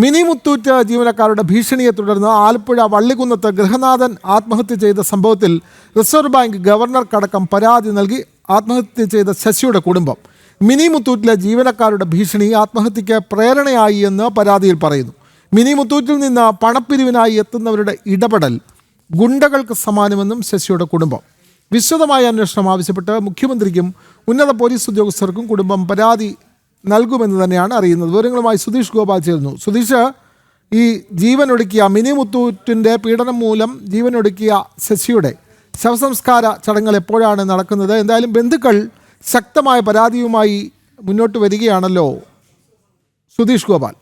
Mini മുത്തൂറ്റ ജീവനക്കാരുടെ ഭീഷണിയെ തുടർന്ന് ആലപ്പുഴ വള്ളികുന്നത്ത് ഗൃഹനാഥൻ ആത്മഹത്യ ചെയ്ത സംഭവത്തിൽ റിസർവ് ബാങ്ക് ഗവർണർക്കടക്കം പരാതി നൽകി ആത്മഹത്യ ചെയ്ത ശശിയുടെ കുടുംബം. മിനി മുത്തൂറ്റിലെ ജീവനക്കാരുടെ ഭീഷണി ആത്മഹത്യയ്ക്ക് പ്രേരണയായി എന്ന് പരാതിയിൽ പറയുന്നു. മിനി മുത്തൂറ്റിൽ നിന്ന് പണപ്പിരിവിനായി എത്തുന്നവരുടെ ഇടപെടൽ ഗുണ്ടകൾക്ക് സമാനമെന്നും ശശിയുടെ കുടുംബം. വിശദമായ അന്വേഷണം ആവശ്യപ്പെട്ട് മുഖ്യമന്ത്രിക്കും ഉന്നത പോലീസ് ഉദ്യോഗസ്ഥർക്കും കുടുംബം പരാതി നൽകുമെന്ന് തന്നെയാണ് അറിയുന്നത്. വിവരങ്ങളുമായി സുധീഷ് ഗോപാൽ ചേരുന്നു. സുധീഷ് ഈ ജീവനൊടുക്കിയ മിനി മുത്തൂറ്റിന്റെ പീഡനം മൂലം ജീവനൊടുക്കിയ ശശിയുടെ ശവസംസ്കാര ചടങ്ങുകൾ എപ്പോഴാണ് നടക്കുന്നത്? എന്തായാലും ബന്ധുക്കൾ ശക്തമായ പരാതിയുമായി മുന്നോട്ട് വരികയാണല്ലോ. സുധീഷ് ഗോപാൽ.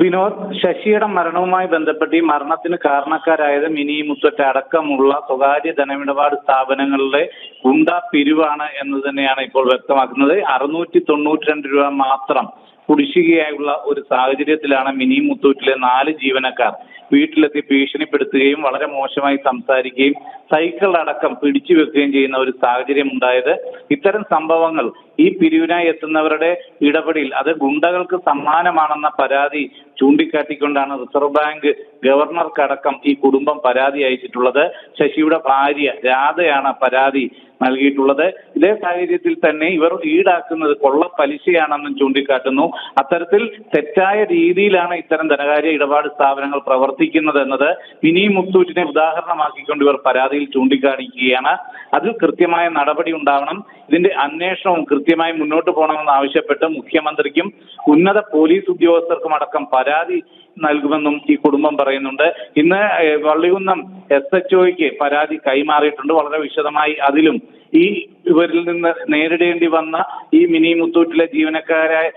വിനോദ് ശശിയുടെ മരണവുമായി ബന്ധപ്പെട്ട് ഈ മരണത്തിന് കാരണക്കാരായത് മിനി മുത്തറ്റ് അടക്കമുള്ള സ്വകാര്യ ധനമിടപാട് സ്ഥാപനങ്ങളുടെ ഗുണ്ട പിരിവാണ് എന്ന് തന്നെയാണ് ഇപ്പോൾ വ്യക്തമാക്കുന്നത്. അറുന്നൂറ്റി തൊണ്ണൂറ്റി രണ്ട് രൂപ മാത്രം കുടിശ്ശികയായുള്ള ഒരു സാഹചര്യത്തിലാണ് മിനി മുത്തൂറ്റിലെ നാല് ജീവനക്കാർ വീട്ടിലെത്തി ഭീഷണിപ്പെടുത്തുകയും വളരെ മോശമായി സംസാരിക്കുകയും സൈക്കിൾ അടക്കം പിടിച്ചു വെക്കുകയും ചെയ്യുന്ന ഒരു സാഹചര്യം ഉണ്ടായത് ഇത്തരം സംഭവങ്ങൾ ഈ പിരിവിനായി എത്തുന്നവരുടെ ഇടപെടൽ അത് ഗുണ്ടകൾക്ക് സമ്മാനമാണെന്ന പരാതി ചൂണ്ടിക്കാട്ടിക്കൊണ്ടാണ് റിസർവ് ബാങ്ക് ഗവർണർക്കടക്കം ഈ കുടുംബം പരാതി അയച്ചിട്ടുള്ളത്. ശശിയുടെ ഭാര്യ രാധയാണ് പരാതി നൽകിയിട്ടുള്ളത്. ഇതേ സാഹചര്യത്തിൽ തന്നെ ഇവർ ഈടാക്കുന്നത് കൊള്ള പലിശയാണെന്നും ചൂണ്ടിക്കാട്ടുന്നു. അത്തരത്തിൽ തെറ്റായ രീതിയിലാണ് ഇത്തരം ധനകാര്യ ഇടപാട് സ്ഥാപനങ്ങൾ പ്രവർത്തിക്കുന്നത് എന്നത് മിനി മുത്തൂറ്റിനെ ഉദാഹരണമാക്കിക്കൊണ്ട് ഇവർ പരാതിയിൽ ചൂണ്ടിക്കാണിക്കുകയാണ്. അതിൽ കൃത്യമായ നടപടി ഉണ്ടാവണം. ഇതിന്റെ അന്വേഷണവും കൃത്യമായി മുന്നോട്ട് പോകണമെന്ന് ആവശ്യപ്പെട്ട് മുഖ്യമന്ത്രിക്കും ഉന്നത പോലീസ് ഉദ്യോഗസ്ഥർക്കും അടക്കം പരാതി നൽകുമെന്നും ഈ കുടുംബം പറയുന്നുണ്ട്. ഇന്ന് വള്ളികുന്നം എസ് എച്ച് ഒക്ക് പരാതി കൈമാറിയിട്ടുണ്ട്. വളരെ വിശദമായി അതിലും ഈ ഇവരിൽ നിന്ന് നേരിടേണ്ടി വന്ന ഈ മിനി മുത്തൂറ്റിലെ ജീവനക്കാരായി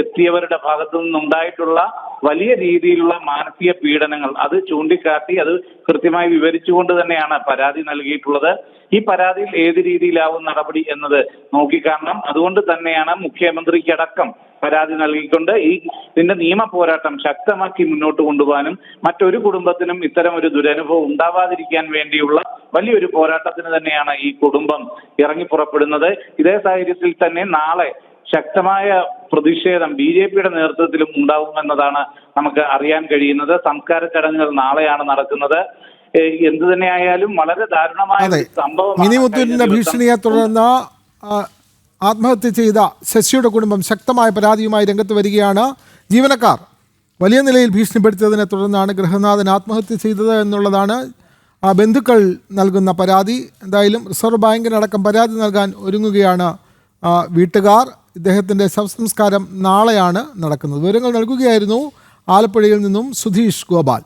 എത്തിയവരുടെ ഭാഗത്തു നിന്നുണ്ടായിട്ടുള്ള വലിയ രീതിയിലുള്ള മാനസിക പീഡനങ്ങൾ അത് ചൂണ്ടിക്കാട്ടി അത് കൃത്യമായി വിവരിച്ചുകൊണ്ട് തന്നെയാണ് പരാതി നൽകിയിട്ടുള്ളത്. ഈ പരാതിയിൽ ഏത് രീതിയിലാവും നടപടി എന്നത് നോക്കിക്കാണണം അതുകൊണ്ട് തന്നെയാണ് മുഖ്യമന്ത്രിക്കടക്കം പരാതി നൽകിക്കൊണ്ട് ഈ ഇതിന്റെ നിയമ പോരാട്ടം ശക്തമാക്കി മുന്നോട്ട് കൊണ്ടുപോകാനും മറ്റൊരു കുടുംബത്തിനും ഇത്തരം ഒരു ദുരനുഭവം ഉണ്ടാവാതിരിക്കാൻ വേണ്ടിയുള്ള വലിയൊരു പോരാട്ടത്തിന് തന്നെയാണ് ഈ കുടുംബം ഇറങ്ങി പുറപ്പെടുന്നത്. ഇതേ സാഹചര്യത്തിൽ തന്നെ നാളെ ശക്തമായ പ്രതിഷേധം ബി ജെ പിയുടെ നേതൃത്വത്തിലും ഉണ്ടാവുമെന്നതാണ് നമുക്ക് അറിയാൻ കഴിയുന്നത്. സംസ്കാര ചടങ്ങുകൾ നാളെയാണ് നടക്കുന്നത്. എന്തു തന്നെയായാലും വളരെ ദാരുണമായ സംഭവം ഭീഷണിയെ തുടർന്ന് ആത്മഹത്യ ചെയ്ത ശശിയുടെ കുടുംബം ശക്തമായ പരാതിയുമായി രംഗത്ത് വരികയാണ് ജീവനക്കാർ. വലിയ നിലയിൽ ഭീഷണിപ്പെടുത്തിയതിനെ തുടർന്നാണ് ഗൃഹനാഥൻ ആത്മഹത്യ ചെയ്തത് എന്നുള്ളതാണ് ആ ബന്ധുക്കൾ നൽകുന്ന പരാതി. എന്തായാലും റിസർവ് ബാങ്കിനടക്കം പരാതി നൽകാൻ ഒരുങ്ങുകയാണ് വീട്ടുകാർ. ഇദ്ദേഹത്തിന്റെ ശവസംസ്കാരം നാളെയാണ് നടക്കുന്നത്. വിവരങ്ങൾ നൽകുകയായിരുന്നു ആലപ്പുഴയിൽ നിന്നും സുധീഷ് ഗോപാൽ.